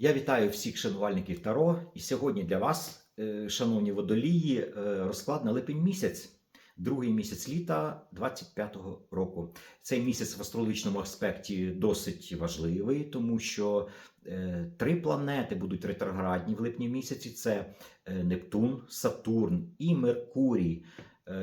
Я вітаю всіх шанувальників Таро. І сьогодні для вас, е, шановні водолії, е, розклад на липень місяць, другий місяць літа 25-го року. Цей місяць в астрологічному аспекті досить важливий, тому що е, три планети будуть ретроградні в липні місяці: це Нептун, Сатурн і Меркурій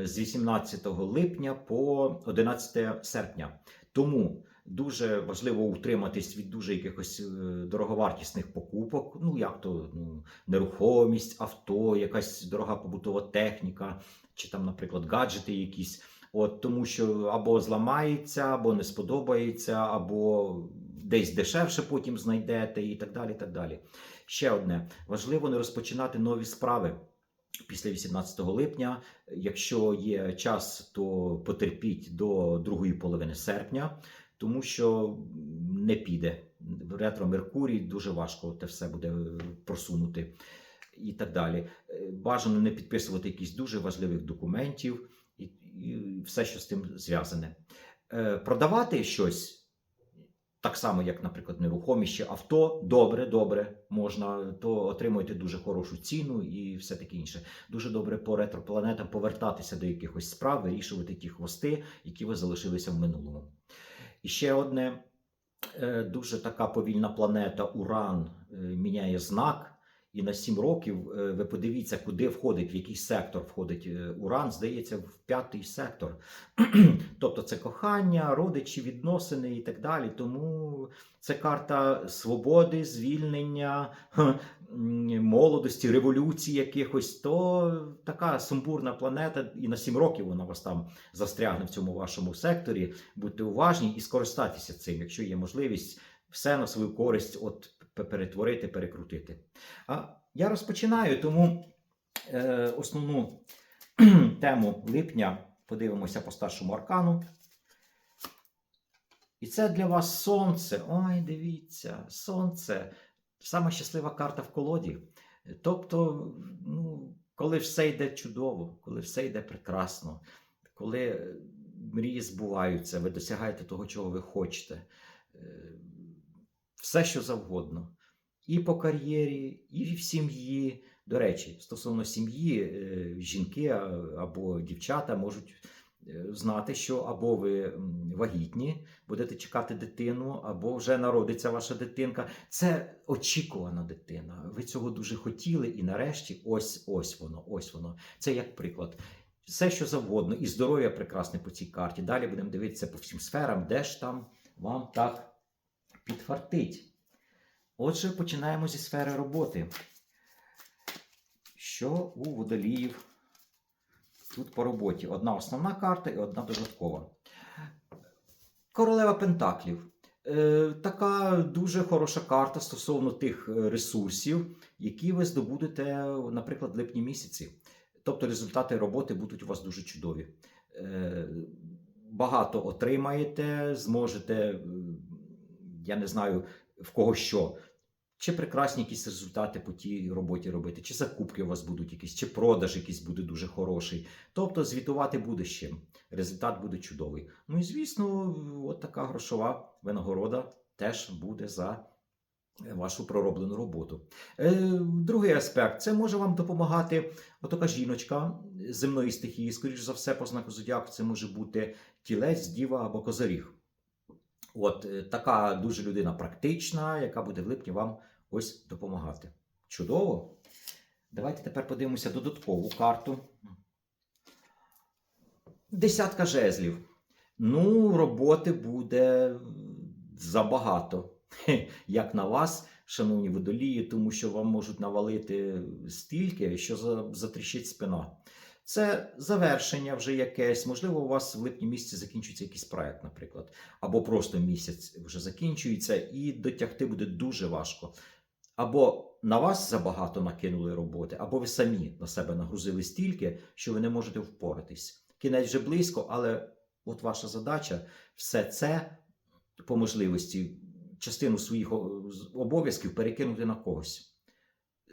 з 18 липня по 11 серпня. Тому дуже важливо утриматись від дуже якихось е, дороговартісних покупок. Ну як то ну, нерухомість, авто, якась дорога побутова техніка, чи там, наприклад, гаджети якісь. От тому, що або зламається, або не сподобається, або десь дешевше потім знайдете, і так далі. так далі. Ще одне важливо не розпочинати нові справи. Після 18 липня, якщо є час, то потерпіть до другої половини серпня, тому що не піде. Ретро Меркурій дуже важко те все буде просунути і так далі. Е, Бажано не підписувати якісь дуже важливих документів і, і все, що з тим зв'язане. Е, Продавати щось. Так само, як, наприклад, нерухомість авто, добре, добре можна, то отримуєте дуже хорошу ціну і все таке інше. Дуже добре по ретропланетам повертатися до якихось справ, вирішувати ті хвости, які ви залишилися в минулому. І ще одне е, дуже така повільна планета Уран е, міняє знак. І на 7 років е, ви подивіться, куди входить, в який сектор входить Уран, здається, в п'ятий сектор. тобто це кохання, родичі, відносини і так далі. Тому це карта свободи, звільнення, молодості, революції якихось. То така сумбурна планета, і на 7 років вона вас там застрягне в цьому вашому секторі. Будьте уважні і скористайтеся цим, якщо є можливість все на свою користь от перетворити, перекрутити. А я розпочинаю, тому е, основну тему липня подивимося по старшому аркану. І це для вас сонце. Ой, дивіться, сонце. Сама щаслива карта в колоді. Тобто, ну, коли все йде чудово, коли все йде прекрасно, коли мрії збуваються, ви досягаєте того, чого ви хочете. е, Все, що завгодно. І по кар'єрі, і в сім'ї. До речі, стосовно сім'ї, е, жінки або дівчата можуть знати, що або ви вагітні, будете чекати дитину, або вже народиться ваша дитинка. Це очікувана дитина. Ви цього дуже хотіли, і нарешті ось ось воно, ось воно. Це як приклад. Все, що завгодно, і здоров'я прекрасне по цій карті. Далі будемо дивитися по всім сферам, де ж там вам так підфартить. Отже, починаємо зі сфери роботи. Що у водоліїв тут по роботі? Одна основна карта і одна додаткова. Королева Пентаклів. Е, така дуже хороша карта стосовно тих е, ресурсів, які ви здобудете, наприклад, в липні місяці. Тобто результати роботи будуть у вас дуже чудові. Е, багато отримаєте, зможете, я не знаю в кого що. Чи прекрасні якісь результати по тій роботі робити, чи закупки у вас будуть якісь, чи продаж якийсь буде дуже хороший. Тобто звітувати буде чим. Результат буде чудовий. Ну і звісно, от така грошова винагорода теж буде за вашу пророблену роботу. Е, другий аспект це може вам допомагати отака жіночка земної стихії, скоріш за все, по знаку зодіаку, це може бути тілець, діва або козиріг. От е, така дуже людина практична, яка буде в липні вам ось допомагати. Чудово. Давайте тепер подивимося додаткову карту. Десятка жезлів. Ну, роботи буде забагато. Як на вас, шановні водолії, тому що вам можуть навалити стільки, що затріщить спина. Це завершення вже якесь. Можливо, у вас в липні місяці закінчується якийсь проект, наприклад, або просто місяць вже закінчується, і дотягти буде дуже важко. Або на вас забагато накинули роботи, або ви самі на себе нагрузили стільки, що ви не можете впоратись. Кінець вже близько, але от ваша задача все це по можливості частину своїх обов'язків перекинути на когось.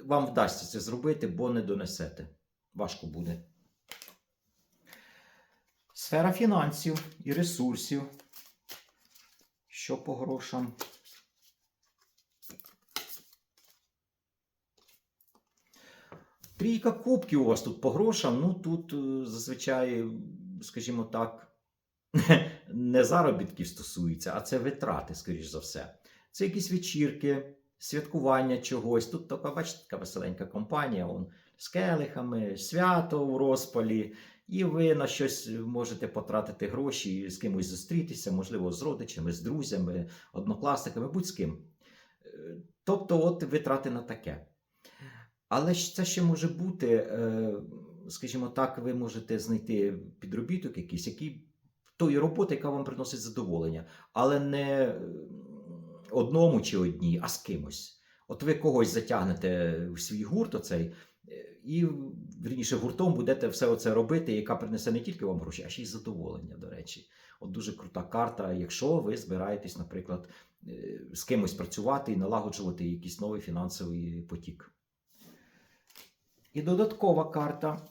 Вам вдасться це зробити, бо не донесете. Важко буде. Сфера фінансів і ресурсів. Що по грошам? Трійка кубків у вас тут по грошам. Ну тут е, зазвичай, скажімо так, не заробітки стосується, а це витрати, скоріш за все. Це якісь вечірки, святкування чогось. Тут така, бачите, така веселенька компанія. он з келихами, свято в розпалі, і ви на щось можете потратити гроші, з кимось зустрітися, можливо, з родичами, з друзями, однокласниками, будь з ким. Е, Тобто, от витрати на таке. Але це ще може бути, е, скажімо так, ви можете знайти підробіток якийсь, який тої роботи, яка вам приносить задоволення, але не е, одному чи одній, а з кимось. От ви когось затягнете в свій гурт, оцей, і вірніше гуртом будете все оце робити, яка принесе не тільки вам гроші, а ще й задоволення, до речі. От дуже крута карта, якщо ви збираєтесь, наприклад, е, з кимось працювати і налагоджувати якийсь новий фінансовий потік. І додаткова карта.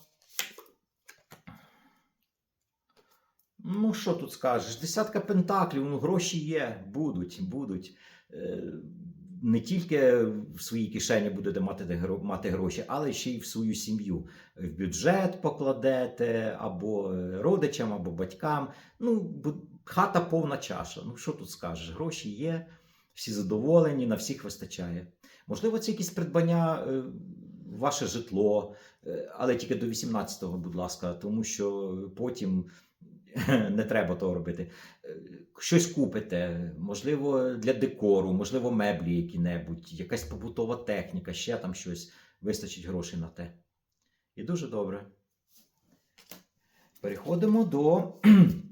Ну, що тут скажеш? Десятка пентаклів, ну гроші є, будуть, будуть. Не тільки в своїй кишені будете мати, мати гроші, але ще й в свою сім'ю. В бюджет покладете або е, родичам, або батькам. Ну, хата повна чаша. Ну, що тут скажеш? Гроші є, всі задоволені, на всіх вистачає. Можливо, це якісь придбання, е, ваше житло, е, але тільки до 18-го, будь ласка, тому що потім не треба того робити. Е, Щось купите, можливо, для декору, можливо, меблі які-небудь, якась побутова техніка, ще там щось, вистачить грошей на те. І дуже добре. Переходимо до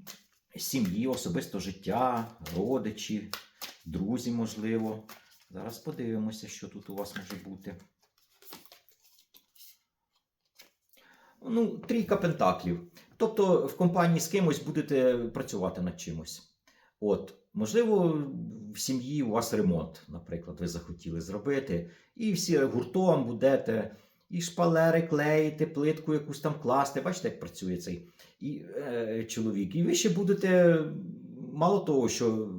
сім'ї, особисто життя, родичі, друзі, можливо. Зараз подивимося, що тут у вас може бути. Ну, трійка пентаклів. Тобто в компанії з кимось будете працювати над чимось. От, можливо, в сім'ї у вас ремонт, наприклад, ви захотіли зробити, і всі гуртом будете і шпалери клеїти, плитку якусь там класти. Бачите, як працює цей і, е, чоловік. І ви ще будете, мало того, що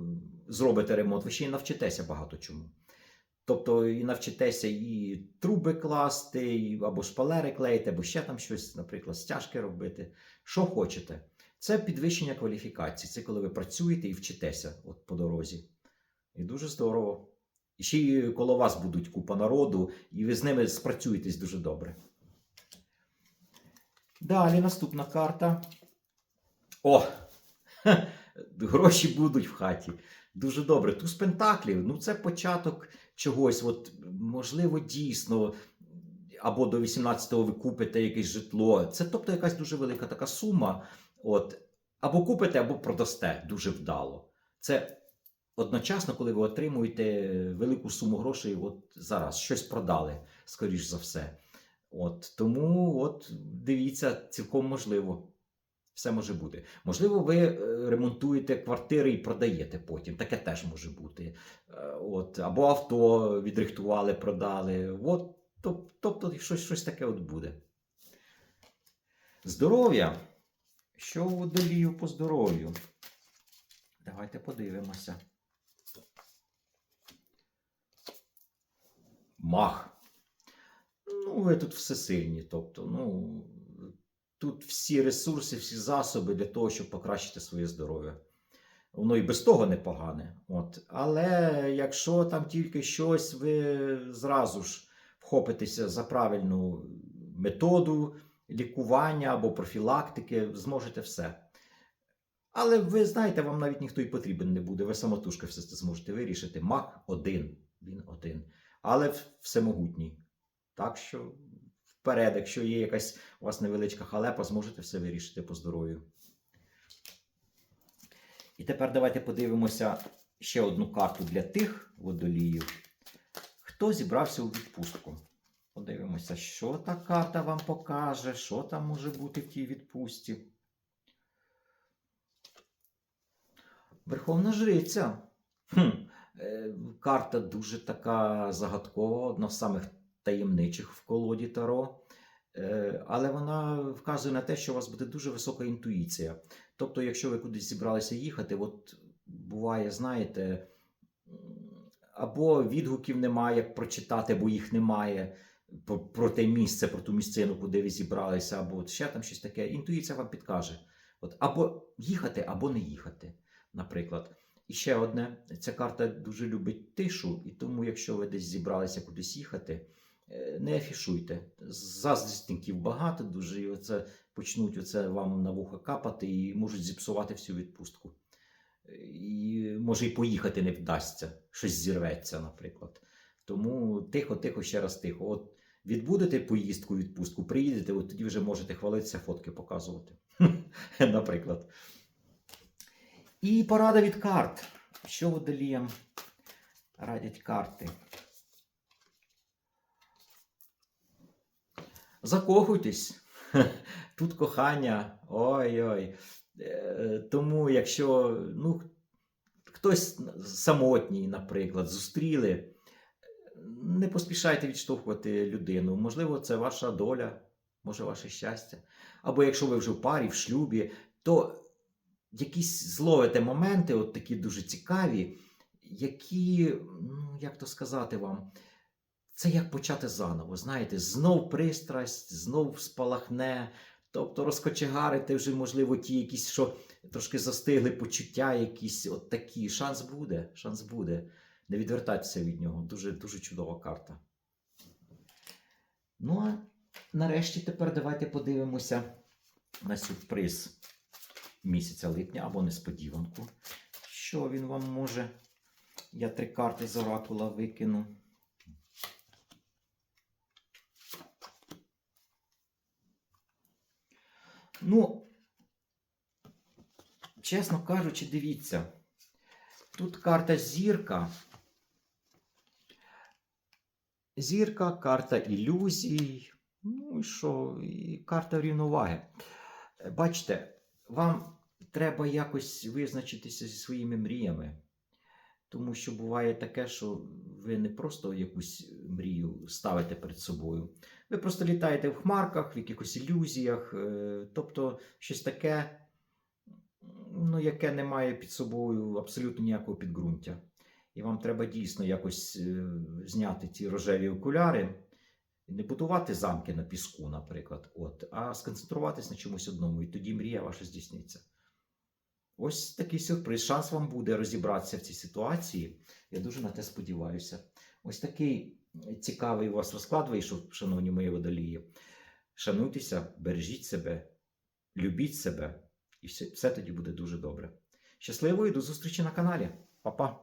зробите ремонт, ви ще й навчитеся багато чому. Тобто і навчитеся і труби класти, і, або шпалери клеїти, або ще там щось, наприклад, стяжки робити. Що хочете. Це підвищення кваліфікації. Це коли ви працюєте і вчитеся от по дорозі. І дуже здорово. І ще й коло вас будуть купа народу, і ви з ними спрацюєтесь дуже добре. Далі наступна карта. О! Гроші будуть в хаті. Дуже добре. Туз пентаклів. Ну, це початок чогось. От, можливо, дійсно. Або до 18-го ви купите якесь житло. Це тобто якась дуже велика така сума. От, або купите, або продасте дуже вдало. Це одночасно, коли ви отримуєте велику суму грошей от зараз, щось продали, скоріш за все. От, тому от, дивіться, цілком можливо. Все може бути. Можливо, ви е, ремонтуєте квартири і продаєте потім. Таке теж може бути. Е, От, або авто відрихтували, продали. От, тобто щось, щось таке от буде. Здоров'я. Що у водолію по здоров'ю? Давайте подивимося. Мах. Ну, ви тут всесильні. Тобто, ну, тут всі ресурси, всі засоби для того, щоб покращити своє здоров'я. Воно і без того непогане. От. Але якщо там тільки щось, ви зразу ж вхопитеся за правильну методу лікування або профілактики, зможете все. Але ви знаєте, вам навіть ніхто і потрібен не буде. Ви самотужки все це зможете вирішити. Маг один, він один, але всемогутній. Так що вперед, якщо є якась у вас невеличка халепа, зможете все вирішити по здоров'ю. І тепер давайте подивимося ще одну карту для тих водоліїв, хто зібрався у відпустку. Подивимося, що та карта вам покаже, що там може бути в тій відпустці. Верховна жриця. Хм, е, карта дуже така загадкова, одна з самих таємничих в колоді Таро. Е, Але вона вказує на те, що у вас буде дуже висока інтуїція. Тобто, якщо ви кудись зібралися їхати, от буває, знаєте, або відгуків немає, як прочитати, бо їх немає. про, про те місце, про ту місцину, куди ви зібралися, або ще там щось таке. Інтуїція вам підкаже. От, або їхати, або не їхати, наприклад. І ще одне: ця карта дуже любить тишу, і тому, якщо ви десь зібралися кудись їхати, е, не афішуйте. Заздрісників багато дуже, і оце почнуть оце вам на вуха капати і можуть зіпсувати всю відпустку. І може і поїхати не вдасться, щось зірветься, наприклад. Тому тихо, тихо, ще раз тихо. От відбудете поїздку, відпустку, приїдете, от тоді вже можете хвалитися, фотки показувати. Наприклад. І порада від карт. Що водоліям радять карти? Закохуйтесь. Тут кохання. Ой-ой. Е, Тому, якщо ну, хтось самотній, наприклад, зустріли, не поспішайте відштовхувати людину. Можливо, це ваша доля, може ваше щастя. Або якщо ви вже в парі, в шлюбі, то якісь зловите моменти, от такі дуже цікаві, які, ну, як то сказати вам, це як почати заново. Знаєте, знов пристрасть, знов спалахне. Тобто розкочегарити вже, можливо, ті якісь, що трошки застигли почуття, якісь от такі. Шанс буде, шанс буде. Не відвертайтеся від нього. Дуже, дуже чудова карта. Ну, а нарешті тепер давайте подивимося на сюрприз місяця липня або несподіванку. Що він вам може? Я три карти з оракула викину. Ну, чесно кажучи, дивіться. Тут карта зірка. Зірка, карта ілюзій. Ну і що? І карта рівноваги. Бачите, вам треба якось визначитися зі своїми мріями. Тому що буває таке, що ви не просто якусь мрію ставите перед собою. Ви просто літаєте в хмарках, в якихось ілюзіях, е, тобто щось таке, ну, яке не має під собою абсолютно ніякого підґрунтя. І вам треба дійсно якось е, зняти ці рожеві окуляри, не будувати замки на піску, наприклад, от, а сконцентруватись на чомусь одному, і тоді мрія ваша здійсниться. Ось такий сюрприз. Шанс вам буде розібратися в цій ситуації. Я дуже на те сподіваюся. Ось такий цікавий у вас розклад вийшов, шановні мої водолії. Шануйтеся, бережіть себе, любіть себе, і все, все тоді буде дуже добре. Щасливо і до зустрічі на каналі. Па-па!